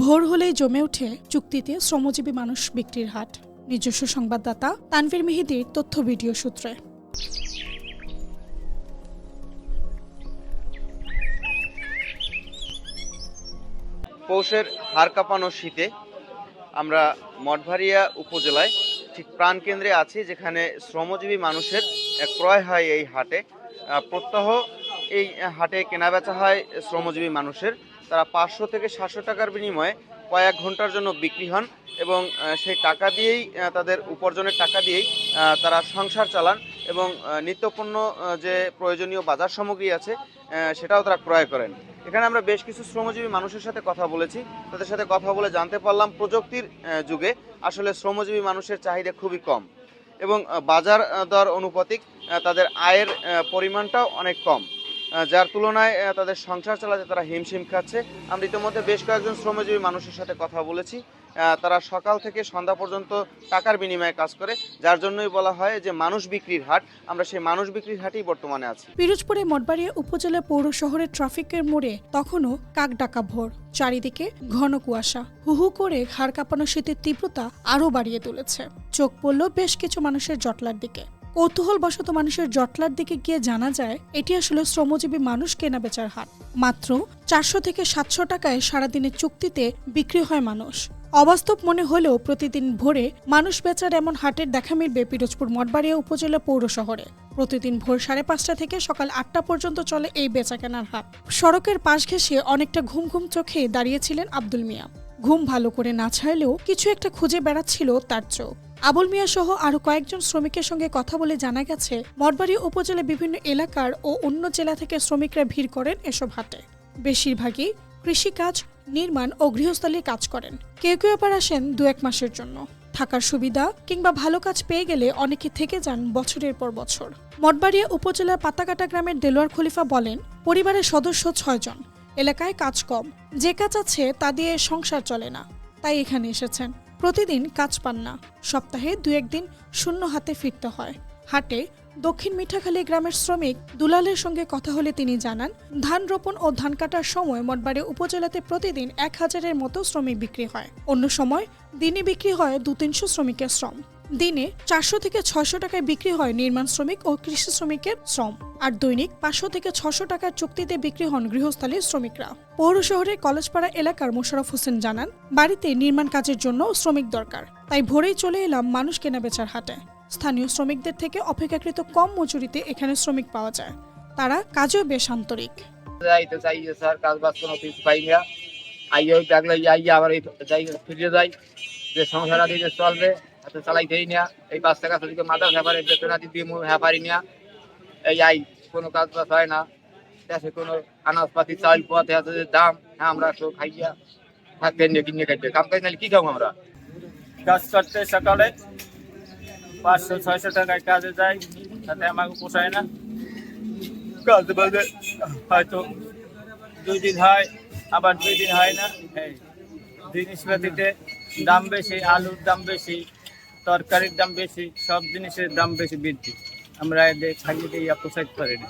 ভোর হলেই জমে ওঠে চুক্তিতে শ্রমজীবী মানুষ বিক্রির হাট। নিজস্ব সংবাদদাতা তানভীর মেহেদির তথ্য ভিডিও সূত্রে। পৌষের হাড় কাঁপানো শীতে আমরা মঠভারিয়া উপজেলায় ঠিক প্রাণকেন্দ্রে আছি, যেখানে শ্রমজীবী মানুষের ক্রয় হয় এই হাটে। প্রত্যহ এই হাটে কেনাবেচা হয় শ্রমজীবী মানুষের। তারা পাঁচশো থেকে সাতশো টাকার বিনিময়ে কয়েক ঘণ্টার জন্য বিক্রি হন এবং সেই টাকা দিয়েই তাদের উপার্জনের টাকা দিয়েই তারা সংসার চালান এবং নিত্যপণ্য যে প্রয়োজনীয় বাজার সামগ্রী আছে সেটাও তারা ক্রয় করেন। এখানে আমরা বেশ কিছু শ্রমজীবী মানুষের সাথে কথা বলেছি। তাদের সাথে কথা বলে জানতে পারলাম প্রযুক্তির যুগে আসলে শ্রমজীবী মানুষের চাহিদা খুবই কম এবং বাজার দর অনুপাতিক তাদের আয়ের পরিমাণটাও অনেক কম। যার তুলনায় তাদের সংসার চালাতে তারা হিমশিম খাচ্ছে। আমরা ইতিমধ্যে বেশ কয়েকজন শ্রমজীবী মানুষের সাথে কথা বলেছি। তারা সকাল থেকে সন্ধ্যা পর্যন্ত টাকার বিনিময়ে কাজ করে, যার জন্যই বলা হয় যে মানুষ বিক্রির হাট। আমরা সেই মানুষ বিক্রির হাটেই বর্তমানে আছি। পিরোজপুরে মঠবাড়িয়া উপজেলা পৌর শহরের ট্রাফিকের মোড়ে তখনও কাক ডাকা ভোর। চারিদিকে ঘন কুয়াশা। হুহু করে ঘাড় কাঁপানো শীতের তীব্রতা আরও বাড়িয়ে তুলেছে। চোখ পড়ল বেশ কিছু মানুষের জটলার দিকে। কৌতূহলবশত মানুষের জটলার দিকে গিয়ে জানা যায়, এটি আসলে শ্রমজীবী মানুষ কেনা বেচার হাট। মাত্র চারশো থেকে সাতশো টাকায় সারাদিনের চুক্তিতে বিক্রি হয় মানুষ। অবাস্তব মনে হলেও প্রতিদিন ভোরে মানুষ বেচার এমন হাটের দেখা মিলবে পিরোজপুর মঠবাড়িয়া উপজেলা পৌর শহরে। প্রতিদিন ভোর সাড়ে পাঁচটা থেকে সকাল আটটা পর্যন্ত চলে এই বেচাকেনার হাট। সড়কের পাশ ঘেঁষে অনেকটা ঘুম ঘুম চোখে দাঁড়িয়েছিলেন আব্দুল মিয়া। ঘুম ভালো করে না ছাড়লেও কিছু একটা খুঁজে বেড়াচ্ছিল তার চোখ। আবুল মিয়া সহ আরও কয়েকজন শ্রমিকের সঙ্গে কথা বলে জানা গেছে মঠবাড়ি উপজেলা বিভিন্ন এলাকার ও অন্য জেলা থেকে শ্রমিকরা ভিড় করেন এসব হাটে। বেশিরভাগই কৃষিকাজ নির্মাণ ও গৃহস্থালির কাজ করেন। কেউ কেউ আবার আসেন দু এক মাসের জন্য। থাকার সুবিধা কিংবা ভালো কাজ পেয়ে গেলে অনেকে থেকে যান বছরের পর বছর। মঠবাড়িয়া উপজেলার পাতাকাটা গ্রামের দেলোয়ার খলিফা বলেন, পরিবারের সদস্য ছয়জন এলাকায় কাজ কম। যে কাজ আছে তা দিয়ে সংসার চলে না। তাই এখানে এসেছেন। প্রতিদিন কাজ পান না। সপ্তাহে দু একদিন শূন্য হাতে ফিরতে হয়। হাটে দক্ষিণ মিঠাখালী গ্রামের শ্রমিক দুলালের সঙ্গে কথা হলে তিনি জানান, ধান রোপণ ও ধান কাটার সময় মঠবাড়ি উপজেলাতে প্রতিদিন এক হাজারের মতো শ্রমিক বিক্রি হয়। অন্য সময় দিনে বিক্রি হয় দু তিনশো শ্রমিকের শ্রম। দিনে চারশো থেকে ছয়শো টাকায় বিক্রি হয় নির্মাণ শ্রমিক ও কৃষি শ্রমিকের শ্রম। আর দৈনিক পাঁচশো থেকে ছশো টাকার চুক্তিতে বিক্রি হন গৃহস্থালীর শ্রমিকরা। পৌর শহরের কলেজপাড়া এলাকার মোশারফ হোসেন জানান, বাড়িতে নির্মাণ কাজের জন্য শ্রমিক দরকার। তাই ভোরেই চলে এলাম মানুষ কেনা বেচার হাটে। স্থানীয় শ্রমিকদের থেকে অপেক্ষাকৃত কম মজুরিতে এখানে শ্রমিক পাওয়া যায়। তারা কাজেও বেশ আন্তরিক। যাইতে চাই স্যার কাজ বাজ কোনো কিছু পাই না। আইয়া ওই ব্যাগ লইয়া আইয়া আবার এই যাই ফিরে যাই। যে সংসার আদি যে চলবে হাতে চালাইতেই না। এই পাঁচ টাকা থেকে মাদার ব্যাপারে বেতন আদি দিয়ে মু হ্যাঁ না। এই আই কোনো কাজ বাজ হয় না। দেশে কোনো আনাজপাতি চাল আছে যে দাম হ্যাঁ আমরা তো খাইয়া থাকতে নিয়ে কিনে খাইতে। কাম কাজ নাহলে কি খাব আমরা? কাজ করতে সকালে পাঁচশো ছয়শো টাকায় কাজে যাই তাতে আমাকে পোষায় না। কাজ বাজে। হয়তো দুই দিন হয় আবার দুই দিন হয় না। এই জিনিসপাতিতে দাম বেশি আলুর দাম বেশি তরকারির দাম বেশি সব জিনিসের দাম বেশি বৃদ্ধি। আমরা এদের খালি দিয়ে পোষাইতে পারি। না